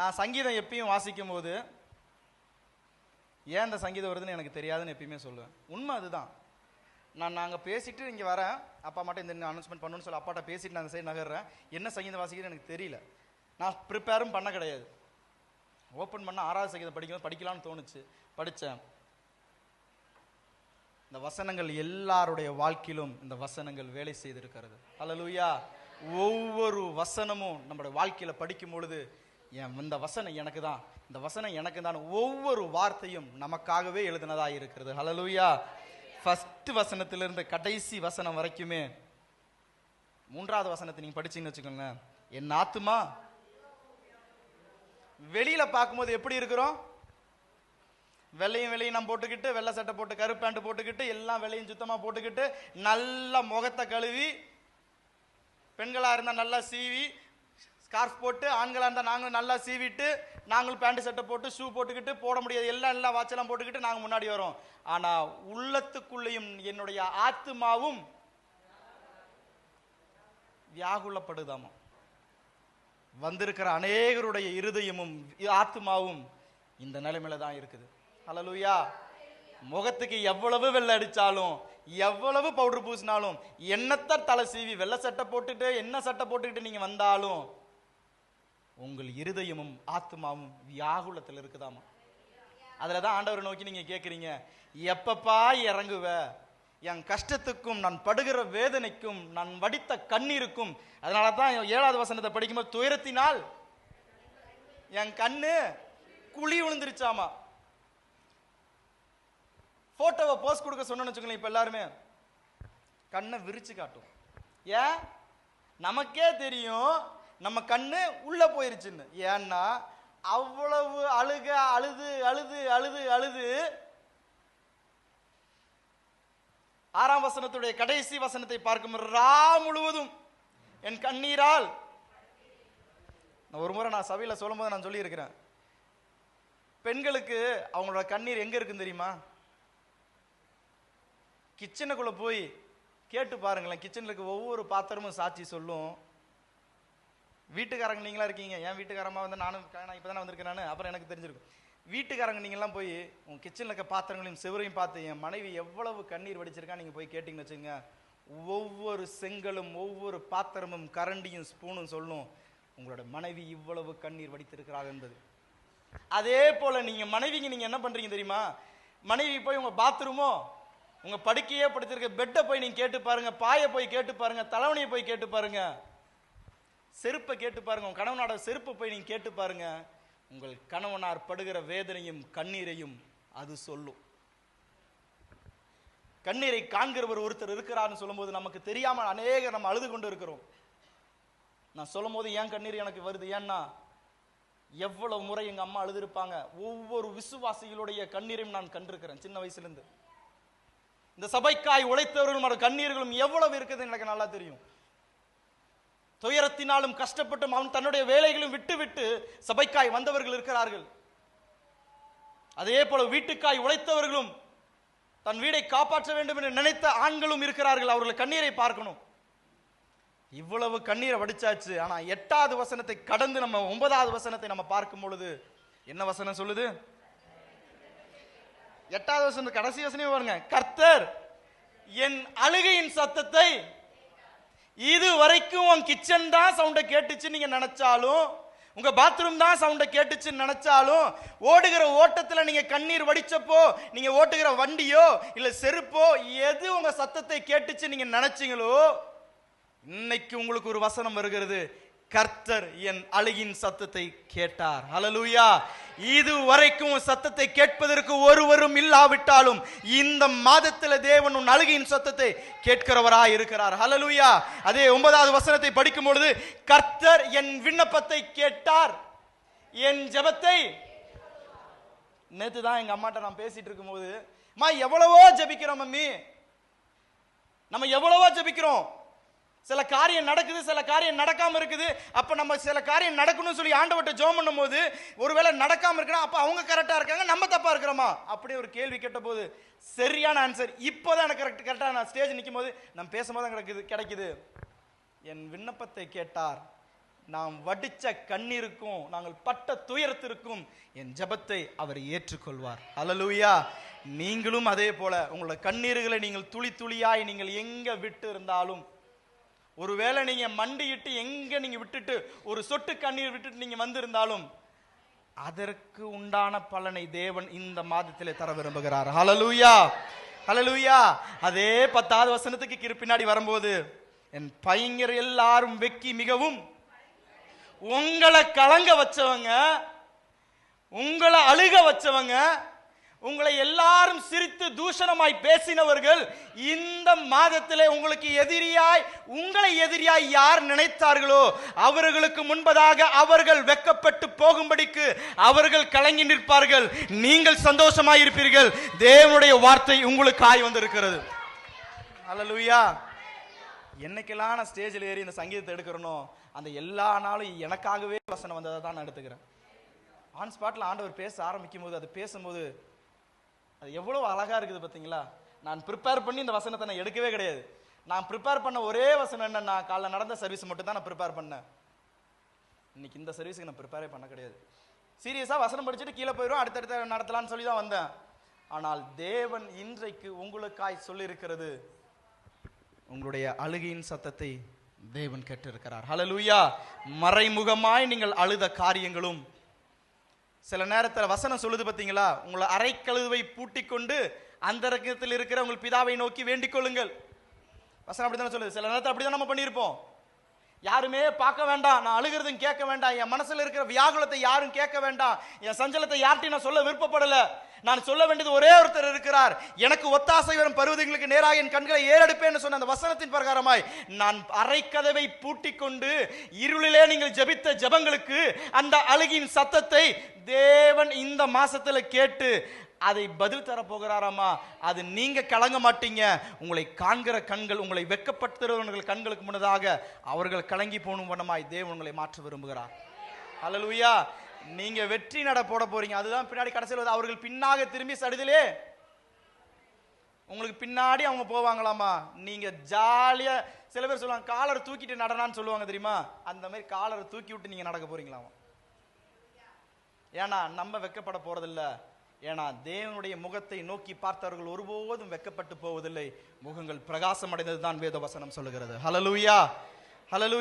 நான் சங்கீதம் எப்பயும் வாசிக்கும் போது ஏன் இந்த சங்கீதம் வருதுன்னு எனக்கு தெரியாதுன்னு எப்பயுமே சொல்லுவேன். உண்மை அதுதான். நான் நாங்கள் பேசிட்டு இங்கே வரேன். அப்பா மட்டும் இந்த அனௌன்ஸ்மெண்ட் பண்ணணும்னு சொல்லி அப்பாட்ட பேசிட்டு நான் அந்த சைடு நகர்றேன். என்ன சங்கீதம் வாசிக்கிறேன்னு எனக்கு தெரியல. நான் ப்ரிப்பேரும் பண்ண கிடையாது. ஓப்பன் பண்ண ஆறாவது சங்கீதம் படிக்கும்போது படிக்கலாம்னு தோணுச்சு. படித்தேன் இந்த வசனங்கள் எல்லாருடைய வாழ்க்கையிலும் இந்த வசனங்கள் வேலை செய்திருக்கிறது. ஹalleluya ஒவ்வொரு வசனமும் நம்முடைய வாழ்க்கையில படிக்கும் பொழுது என் இந்த வசனம் எனக்கு தான் இந்த வசனம் எனக்கு தான் ஒவ்வொரு வார்த்தையும் நமக்காகவே எழுதினதாக இருக்கிறது. ஹலலூயா ஃபஸ்ட்டு வசனத்திலிருந்து கடைசி வசனம் வரைக்குமே மூன்றாவது வசனத்தை நீங்க படிச்சீங்கன்னு வச்சுக்கோங்களேன். என் ஆத்துமா வெளியில பார்க்கும்போது எப்படி இருக்கிறோம்? வெள்ளையும் வெள்ளையும் நம்ம போட்டுக்கிட்டு வெள்ளை சட்டை போட்டு கருப்பு பேண்ட் போட்டுக்கிட்டு எல்லாம் வெள்ளையும் சுத்தமா போட்டுக்கிட்டு நல்ல முகத்தை கழுவி பெண்களா இருந்தா நல்லா சீவி ஸ்கார்ஃப் போட்டு ஆண்களாக இருந்தால் நாங்களும் நல்லா சீவிட்டு நாங்களும் பேண்ட் சட்டை போட்டு ஷூ போட்டுக்கிட்டு போட முடியாது. எல்லாம் எல்லாம் வாட்செல்லாம் போட்டுக்கிட்டு நாங்கள் முன்னாடி வரோம். ஆனால் உள்ளத்துக்குள்ளேயும் என்னுடைய ஆத்துமாவும் வியாகுலப்படுதாமா? வந்திருக்கிற அநேகருடைய இருதயமும் ஆத்மாவும் இந்த நிலைமையில தான் இருக்குது. அலலுயா முகத்துக்கு எவ்வளவு வெள்ளை அடித்தாலும் எவ்வளவு பவுடர் பூசினாலும் என்னத்த தலை சீவி வெள்ளை சட்டை போட்டுட்டு என்ன சட்டை போட்டுக்கிட்டு நீங்கள் வந்தாலும் உங்கள் இருதயமும் ஆத்மாவும் வியாகுலத்தில் இருக்குதாமா? அதில் தான் ஆண்டவரை நோக்கி நீங்கள் கேட்குறீங்க எப்பப்பா இறங்குவ? என் கஷ்டத்துக்கும் நான் படுகிற வேதனைக்கும் நான் வடித்த கண்ணீருக்கும். அதனால தான் ஏழாவது வசனத்தை படிக்கும்போது துயரத்தினால் என் கண்ணு குழி விழுந்துருச்சாமா? போட்டோவை போஸ்ட் கொடுக்க சொன்னோன்னு வச்சுக்கோங்களேன் இப்போ எல்லாருமே. கண்ணை விரிச்சு காட்டும். ஏன்? நமக்கே தெரியும் நம்ம கண்ணு உள்ள போயிருச்சுன்னு. ஏன்னா அவ்வளவு அழுக அழுது அழுது அழுது அழுது ஆறாம் வசனத்துடைய கடைசி வசனத்தை பார்க்கும் ரா முழுவதும் என் கண்ணீரால். நான் ஒரு முறை நான் சபையில சொல்லும்போது நான் சொல்லியிருக்கிறேன். பெண்களுக்கு அவங்களோட கண்ணீர் எங்க இருக்குன்னு தெரியுமா? கிச்சனுக்குள்ள போய் கேட்டு பாருங்களேன். கிச்சனில் இருக்க ஒவ்வொரு பாத்திரமும் சாட்சி சொல்லும். வீட்டுக்காரங்க நீங்களா இருக்கீங்க. என் வீட்டுக்காரமாக வந்து நானும் நான் இப்போ தானே வந்திருக்கேன் நான். அப்புறம் எனக்கு தெரிஞ்சிருக்கும். வீட்டுக்காரங்க நீங்களாம் போய் உங்கள் கிச்சனில் இருக்க பாத்திரங்களையும் செவரையும் பார்த்து என் மனைவி எவ்வளவு கண்ணீர் வடிச்சிருக்கா நீங்கள் போய் கேட்டிங்கன்னு வச்சுங்க ஒவ்வொரு செங்கலும் ஒவ்வொரு பாத்திரமும் கரண்டியும் ஸ்பூனும் சொல்லும் உங்களோட மனைவி இவ்வளவு கண்ணீர் வடித்திருக்கிறார் என்பது. அதே போல் நீங்கள் மனைவிக்கு நீங்கள் என்ன பண்ணுறீங்க தெரியுமா? மனைவி போய் உங்கள் பாத்ரூமோ உங்கள் படுக்கையே படுத்திருக்க பெட்டை போய் நீங்கள் கேட்டு பாருங்கள் பாயை போய் கேட்டு பாருங்கள் தலைவனையை போய் கேட்டு பாருங்கள் செருப்பை கேட்டு பாருங்க. உங்க கணவனோட செருப்பை போய் நீங்க கேட்டு பாருங்க. உங்கள் கணவனார் படுகிற வேதனையும் கண்ணீரையும் அது சொல்லும். கண்ணீரை காண்கிறவர் ஒருத்தர் இருக்கிறார்னு சொல்லும்போது நமக்கு தெரியாம அநேக நம்ம அழுது கொண்டு இருக்கிறோம். நான் சொல்லும் போது ஏன் கண்ணீர் எனக்கு வருது? ஏன்னா எவ்வளவு முறை எங்க அம்மா அழுதுருப்பாங்க. ஒவ்வொரு விசுவாசிகளுடைய கண்ணீரையும் நான் கண்டிருக்கிறேன் சின்ன வயசுலேருந்து. இந்த சபைக்காய் உழைத்தவர்களும் கண்ணீர்களும் எவ்வளவு இருக்குது எனக்கு நல்லா தெரியும். துயரத்தினாலும் கஷ்டப்பட்டும் அவன் தன்னுடைய வேலைகளும் விட்டுவிட்டு சபைக்காய் வந்தவர்கள் இருக்கிறார்கள். அதே போல வீட்டுக்காய் உழைத்தவர்களும் தன் வீடை காப்பாற்ற வேண்டும் என்று நினைத்த ஆண்களும் இருக்கிறார்கள். அவர்கள் கண்ணீரை பார்க்கணும். இவ்வளவு கண்ணீரை வடிச்சாச்சு. ஆனா எட்டாவது வசனத்தை கடந்து நம்ம ஒன்பதாவது வசனத்தை நம்ம பார்க்கும் பொழுது என்ன வசனம் சொல்லுது? எட்டாவது வசனம் கடைசி வசனமே பாருங்க. கர்த்தர் என் அழுகையின் சத்தத்தை இது வரைக்கும் உன் கிச்சன் தான் சவுண்டை கேட்டுச்சு நீங்க நினைச்சாலும் உங்க பாத்ரூம் தான் சவுண்டை கேட்டுச்சுன்னு நினைச்சாலும் ஓடுகிற ஓட்டத்துல நீங்க கண்ணீர் வடிச்சப்போ நீங்க ஓட்டுகிற வண்டியோ இல்ல செருப்போ எது உங்க சத்தத்தை கேட்டுச்சு நீங்க நினைச்சீங்களோ இன்னைக்கு உங்களுக்கு ஒரு வசனம் வருகிறது. கர்த்தர் என் அழுகின் சத்தத்தை கேட்டார். அலலூயா இது வரைக்கும் சத்தத்தை கேட்பதற்கு ஒருவரும் இல்லாவிட்டாலும் இந்த மாதத்தில் தேவன் உன் அழுகையின் சத்தத்தை கேட்கிறவராய் இருக்கிறார். ஹalleluya அதே ஒன்பதாவது வசனத்தை படிக்கும் பொழுது கர்த்தர் என் விண்ணப்பத்தை கேட்டார். என் ஜெபத்தை. நேத்து தான் எங்க அம்மாட்ட நான் பேசிட்டு இருக்கும்போது அம்மா எவ்வளவோ ஜெபிக்கிறோம் மம்மி. நம்ம எவ்வளவோ ஜெபிக்கிறோம். சில காரியம் நடக்குது சில காரியம் நடக்காம இருக்குது. அப்ப நம்ம சில காரியம் நடக்கணும்னு சொல்லி ஆண்டவர்ட்ட ஜோம் பண்ணும்போது ஒருவேளை நடக்காம இருக்கணும் அப்ப அவங்க கரெக்டா இருக்காங்க நம்ம தப்பா இருக்கிறோமா? அப்படி ஒரு கேள்வி கேட்டபோது சரியான ஆன்சர் இப்போதான் எனக்கு கரெக்ட் கரெக்டா நான் ஸ்டேஜ் நிற்கும் போது நான் பேசும்போது தான் கிடைக்குது கிடைக்குது. என் விண்ணப்பத்தை கேட்டார். நாம் வடிச்ச கண்ணீருக்கும் நாங்கள் பட்ட துயரத்திற்கும் என் ஜெபத்தை அவர் ஏற்றுக்கொள்வார். அலலூயா நீங்களும் அதே போல உங்களோட கண்ணீர்களை நீங்கள் துளி துளியாய் நீங்கள் எங்க விட்டு இருந்தாலும் ஒருவேளை நீங்க மண்டியிட்டு எங்க நீங்க விட்டுட்டு ஒரு சொட்டு கண்ணீர் விட்டுட்டு நீங்க வந்திருந்தாலும் அதற்கு உண்டான பலனை தேவன் இந்த மாதத்திலே தர விரும்புகிறார். ஹலலூயா ஹலலூயா அதே பத்தாவது வசனத்துக்கு கீழ் பின்னாடி வரும்போது என் பையங்கர் எல்லாரும் வெக்கி மிகவும் உங்களை கலங்க வச்சவங்க உங்களை அழுக வச்சவங்க உங்களை எல்லாரும் சிரித்து தூஷணமாய் பேசினவர்கள் இந்த மாதத்திலே உங்களுக்கு எதிரியாய் உங்களை எதிரியாய் யார் நினைத்தார்களோ அவர்களுக்கு முன்பதாக அவர்கள் வெக்கப்பட்டு போகும்படிக்கு அவர்கள் கலங்கி நிற்பார்கள். நீங்கள் சந்தோஷமாய் இருப்பீர்கள். தேவனுடைய வார்த்தை உங்களுக்கு ஆய் வந்திருக்கிறது. அலலுயா என்னைக்கெல்லாம் நான் ஸ்டேஜில் ஏறி இந்த சங்கீதத்தை எடுக்கிறனோ அந்த எல்லா நாளும் எனக்காகவே வசனம் வந்ததை தான் நான் எடுத்துக்கிறேன். ஆன் ஸ்பாட்டில் ஆண்டவர் பேச ஆரம்பிக்கும் போது அது பேசும்போது அது எவ்வளவு அழகா இருக்குது பார்த்தீங்களா நான் ப்ரிப்பேர் பண்ணி இந்த வசனத்தை நான் எடுக்கவே கிடையாது. நான் ப்ரிப்பேர் பண்ண ஒரே வசனம் என்னன்னா காலைல நடந்த சர்வீஸ் மட்டும் தான் நான் ப்ரிப்பேர் பண்ணேன். இன்னைக்கு இந்த சர்வீஸுக்கு நான் ப்ரிப்பேரே பண்ண கிடையாது. சீரியஸாக வசனம் படிச்சுட்டு கீழே போயிடும் அடுத்தடுத்த நடத்தலான்னு சொல்லி தான் வந்தேன். ஆனால் தேவன் இன்றைக்கு உங்களுக்காய் சொல்லியிருக்கிறது உங்களுடைய அழுகையின் சத்தத்தை தேவன் கேட்டிருக்கிறார். ஹலலூயா மறைமுகமாய் நீங்கள் அழுத காரியங்களும் சில நேரத்தில் வசனம் சொல்லுது பார்த்தீங்களா உங்களை அரைக்கழுவை பூட்டிக் கொண்டு அந்த ரகத்தில் இருக்கிற உங்கள் பிதாவை நோக்கி வேண்டிக் கொள்ளுங்கள். வசனம் அப்படித்தானே சொல்லுது? சில நேரத்தில் அப்படிதான் நம்ம பண்ணியிருப்போம். யாருமே பார்க்க வேண்டாம். நான் அழுகிறதும் கேட்க வேண்டாம். என் மனசுல இருக்கிற வியாகுலத்தை யாரும் கேட்க வேண்டாம். என் சஞ்சலத்தை யார்ட்டையும் நான் சொல்ல விருப்பப்படல. நான் சொல்ல வேண்டியது ஒரே ஒருத்தர் இருக்கிறார். எனக்கு ஒத்தாசை வரும் பருவதங்களுக்கு நேராக என் கண்களை ஏறெடுப்பேன்னு சொன்ன அந்த வசனத்தின் பிரகாரமாய் நான் அரைக்கதவை பூட்டி கொண்டு இருளிலே நீங்கள் ஜெபித்த ஜெபங்களுக்கு அந்த அழுகின் சத்தத்தை தேவன் இந்த மாசத்துல கேட்டு அதை பதில் தர போகிறாராமா? அது நீங்க கலங்க மாட்டீங்க. உங்களை காண்கிற கண்கள் உங்களை வெட்கப்படுத்துகிறவர்கள் கண்களுக்கு முன்னதாக அவர்கள் கலங்கி போகணும் வண்ணமாய் தேவன் உங்களை மாற்ற விரும்புகிறார். அலலுயா நீங்க வெற்றி நட போட போறீங்க. அதுதான் பின்னாடி கடைசியில் வந்து அவர்கள் பின்னாக திரும்பி சடுதிலே. உங்களுக்கு பின்னாடி அவங்க போவாங்களாமா? நீங்க ஜாலியா சில பேர் சொல்லுவாங்க காலரை தூக்கிட்டு நடனான்னு சொல்லுவாங்க தெரியுமா? அந்த மாதிரி காலரை தூக்கி விட்டு நீங்க நடக்க போறீங்களாமா? ஏன்னா நம்ம வெக்கப்பட போறதில்லை. ஏன்னா தேவனுடைய முகத்தை நோக்கி பார்த்தவர்கள் ஒருபோதும் வெக்கப்பட்டு போவதில்லை. முகங்கள் பிரகாசம் அடைந்தது தான் வேத வசனம் சொல்லுகிறது. Hallelujah hallelujah